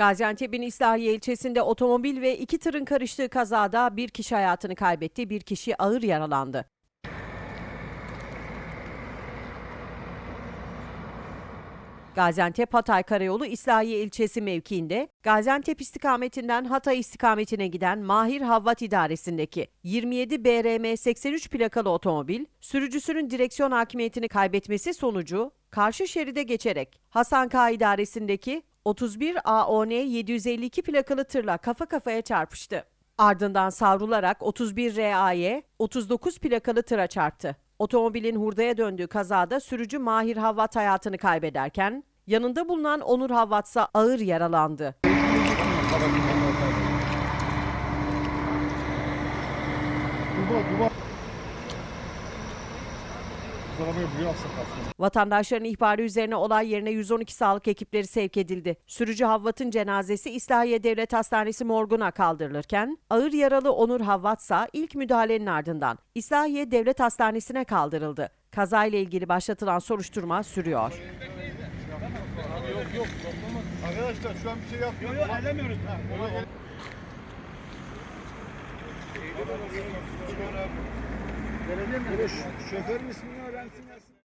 Gaziantep'in İslahiye ilçesinde otomobil ve iki tırın karıştığı kazada bir kişi hayatını kaybetti, bir kişi ağır yaralandı. Gaziantep Hatay Karayolu İslahiye ilçesi mevkiinde Gaziantep istikametinden Hatay istikametine giden Mahir Havvat İdaresi'ndeki 27 BRM 83 plakalı otomobil sürücüsünün direksiyon hakimiyetini kaybetmesi sonucu karşı şeride geçerek Hasan K İdaresi'ndeki 31 AON 752 plakalı tırla kafa kafaya çarpıştı. Ardından savrularak 31 RA'ye 39 plakalı tıra çarptı. Otomobilin hurdaya döndüğü kazada sürücü Mahir Havvat hayatını kaybederken yanında bulunan Onur Havvat ise ağır yaralandı. Duba duba. Buraya alsak aslında. Vatandaşların ihbarı üzerine olay yerine 112 sağlık ekipleri sevk edildi. Sürücü Havvat'ın cenazesi İslahiye Devlet Hastanesi morguna kaldırılırken ağır yaralı Onur Havvat ise ilk müdahalenin ardından İslahiye Devlet Hastanesi'ne kaldırıldı. Kazayla ilgili başlatılan soruşturma sürüyor. Arkadaşlar şu an bir şey yapmıyoruz. Yok yok. Belediye mi? Şoförün ismini öğrensin gelsin.